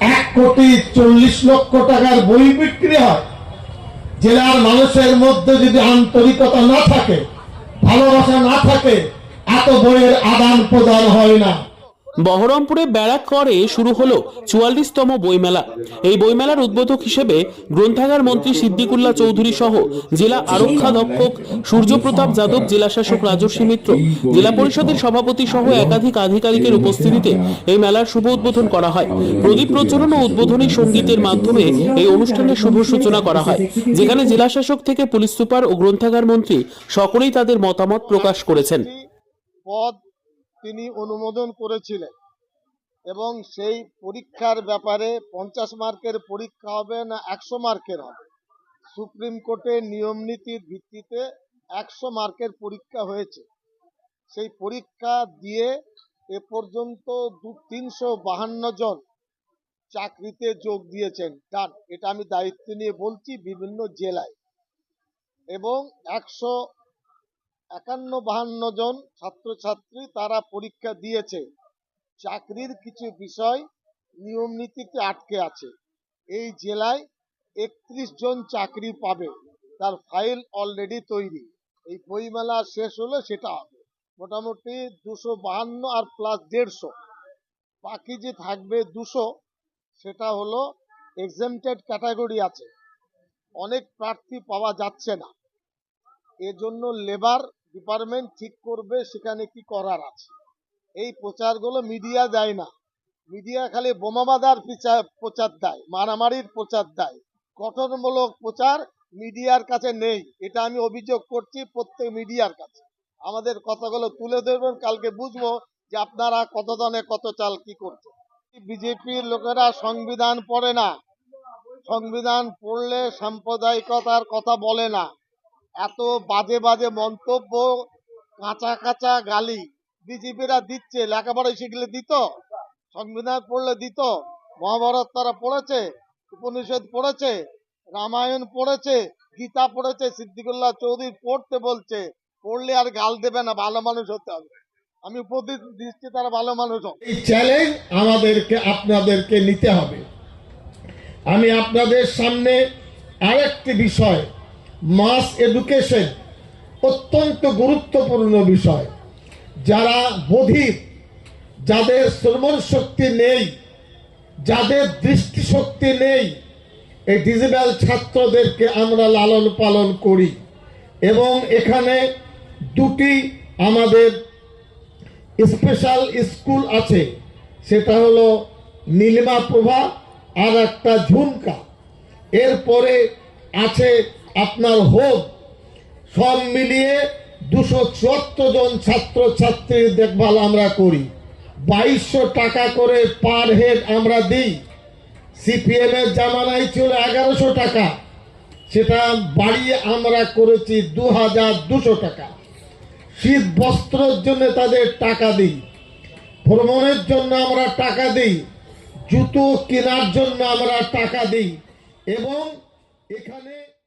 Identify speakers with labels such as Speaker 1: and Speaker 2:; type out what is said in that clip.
Speaker 1: এক কোটি চল্লিশ লক্ষ টাকার বই বিক্রি হয়। জেলার মানুষের মধ্যে যদি আন্তরিকতা না থাকে, ভালোবাসা না থাকে, এত বইয়ের আদান প্রদান হয় না।
Speaker 2: বহরমপুরে ব্যারাক করে শুরু হলো চুয়াল্লিশতম বইমেলা। এই বইমেলার উদ্বোধক হিসেবে গ্রন্থাগার মন্ত্রী সিদ্দিকুল্লাহ চৌধুরী সহ জেলা আরক্ষাধ্যক্ষক সূর্যপ্রতাপ যাদব, জেলা শাসক রাজস্বী মিত্র, জেলা পরিষদের সভাপতি সহ একাধিক আধিকারিকের উপস্থিতিতে এই মেলার শুভ উদ্বোধন করা হয়। প্রদীপ প্রজ্বলন ও উদ্বোধনী সঙ্গীতের মাধ্যমে এই অনুষ্ঠানের শুভ সূচনা করা হয়। যেখানে জেলা শাসক থেকে পুলিশ সুপার ও গ্রন্থাগার মন্ত্রী সকলেই তাদের মতামত প্রকাশ করেছেন।
Speaker 3: পদ তিনি অনুমোদন করেছিলেন। এবং সেই পরীক্ষার ব্যাপারে পঞ্চাশ মার্কের পরীক্ষা হবে না একশো মার্কের হবে। সুপ্রিম কোর্টের নিয়ম নীতির ভিত্তিতে একশো মার্কের পরীক্ষা হয়েছে। সেই পরীক্ষা দিয়ে এ পর্যন্ত দু তিনশো বাহান্ন জন চাকরিতে যোগ দিয়েছেন। ডান, এটা আমি দায়িত্ব নিয়ে বলছি বিভিন্ন জেলায়। এবং একশো একান্ন বাহান্ন জন ছাত্রছাত্রী তারা পরীক্ষা দিয়েছে। চাকরির কিছু বিষয়, নিয়ম নীতিতে আটকে আছে। এই জেলায় একত্রিশ জন চাকরি পাবে। তার ফাইল অলরেডি তৈরি। এই বইমেলা শেষ হলে সেটা হবে। মোটামুটি দুশো বাহান্ন আর প্লাস দেড়শো। বাকি যে থাকবে দুশো, সেটা হলো এক্সেমটেড ক্যাটাগরি আছে। অনেক প্রার্থী পাওয়া যাচ্ছে না। এজন্য লেবার ডিপার্টমেন্ট ঠিক করবে, সেখানে কি করার আছে? এই প্রচারগুলো মিডিয়া দেয় না। মিডিয়া খালি বোমা বাঁধার প্রচার দেয়, মারামারির প্রচার দেয়। গঠনমূলক প্রচার মিডিয়ার কাছে নেই। এটা আমি অভিযোগ করছি প্রত্যেক মিডিয়ার কাছে। আমাদের কথাগুলো তুলে ধরবেন, কালকে বুঝব যে আপনারা কত দানে কত চাল কি করছে বিজেপির লোকেরা সংবিধান পড়ে না। সংবিধান পড়লে সাম্প্রদায়িকতার কথা বলে না। এত বাজে বাজে মন্তব্য, কাঁচা কাঁচা গালি বিজেপিরা দিচ্ছে লেখাপড়া শিখলে দিত, সংবিধান পড়লে দিত, মহাভারত তারা পড়েছে, উপনিষদ পড়েছে, রামায়ণ পড়েছে, গীতা পড়েছে, সিদ্দিকুল্লাহ চৌধুরী পড়তে বলছে, পড়লে আর গাল দেবে না, ভালো মানুষ হতে হবে। আমি উপদেশ দিচ্ছি তারা ভালো মানুষ
Speaker 1: এই চ্যালেঞ্জ আমাদেরকে, আপনাদেরকে নিতে হবে। আমি আপনাদের সামনে আরেকটি বিষয় মাস এডুকেশন অত্যন্ত গুরুত্বপূর্ণ বিষয়। যারা বধির যাদের শ্রবণ শক্তি নেই, যাদের দৃষ্টিশক্তি নেই, এই ডিজিটাল ছাত্রদেরকে আমরা লালন পালন করি। এবং এখানে দুটি আমাদের স্পেশাল স্কুল আছে। সেটা হলো নীলিমা প্রভা আর একটা ঝুমকা। এরপরে আছে আপনার হোক, সব মিলিয়ে দুশো চুয়াত্তর জন ছাত্র ছাত্রীর দেখভাল আমরা করি। বাইশশো টাকা করে পার হেড আমরা দিই। সিপিএম এর জামানায় ছিল এগারোশো টাকা। সেটা বাড়িয়ে আমরা করেছি দু হাজার দুশো টাকা। শীত বস্ত্রের জন্য তাদের টাকা দিই। ভ্রমণের জন্য আমরা টাকা দিই। জুতো কেনার জন্য আমরা টাকা দিই। এবং এখানে